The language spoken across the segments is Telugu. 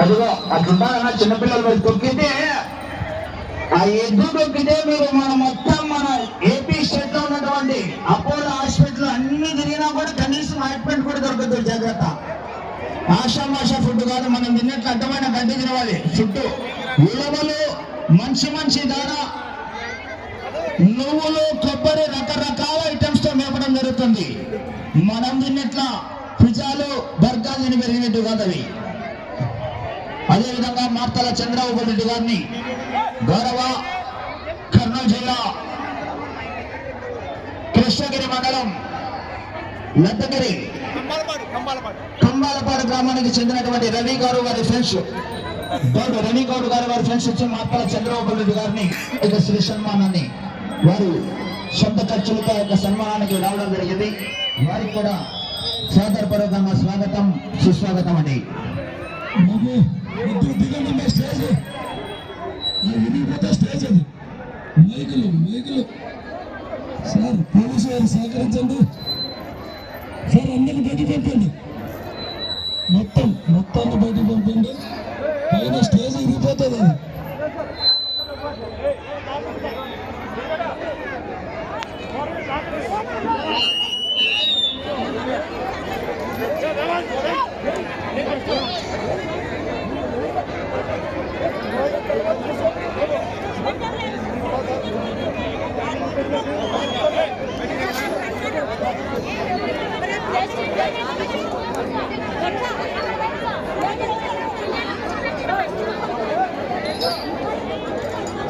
అదిగో అట్లుంటారన్న చిన్నపిల్లలు మీరు తొక్కితే ఆ ఎద్దు తొక్కితే మీరు మన మొత్తం మన ఏపీ స్టేట్లో ఉన్నటువంటి అపోలో హాస్పిటల్ కూడా కనీసం ఆయింట్మెంట్ కూడా దొరకదు జాగ్రత్త. ఆషా మాషా ఫుడ్ కాదు మనం తిన్నట్లు అడ్డమైన గడ్డి తినవాలి. ఫుడ్. ఉలవలు మంచి మంచి ధర నువ్వులు కొబ్బరి రకరకాల ఐటమ్స్తో మేపడం జరుగుతుంది. మనం తిన్నట్ల పిజాలు బర్గాలు తిని పెరిగినట్టు కాదు అవి. అదేవిధంగా మార్తల చంద్రబాబు రెడ్డి గారిని గౌరవ కర్నూలు జిల్లా కృష్ణగిరి మండలం లద్దగిరి కంబాలపాడు గ్రామానికి చెందినటువంటి రవి గారు వారి ఫ్రెండ్స్ గౌడ్ రవి గౌడ్ గారు వారి ఫ్రెండ్స్ వచ్చి మార్తల చంద్రబాబు రెడ్డి గారిని యొక్క శ్రీ సన్మానాన్ని వారు సొంత ఖర్చులతో యొక్క సన్మానానికి రావడం జరిగింది. వారికి కూడా సాదరపూర్వకంగా స్వాగతం సుస్వాగతం అండి. సార్ పోలీసు వారు సహకరించండి. సార్ అందరిని బయటికి పంపండి. మొత్తం మొత్తాన్ని బయటికి పంపండి పైన స్టేజ్ ఇరిగిపోతుంది అది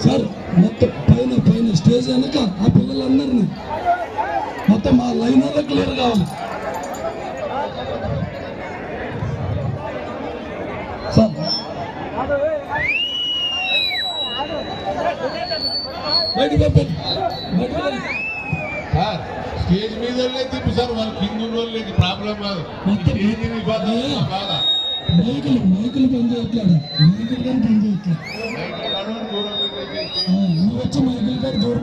సార్ మొత్తం పైన పైన స్టేజ్ వెనక ఆ పిల్లలందరినీ మొత్తం ఆ లైన్ క్లియర్ కావాలి. సార్. బయట పంపండి. స్టేజ్ మీద వాళ్ళే తిప్పి సార్ వాళ్ళ కింద ఉన్న వాళ్ళకి ప్రాబ్లం కాదు మా బాధ మైకులు మైకులు పని చేయట్లేదు మైకులు కానీ పని చేయట్లేదు నువ్వు వచ్చి మైకులు కానీ దూరం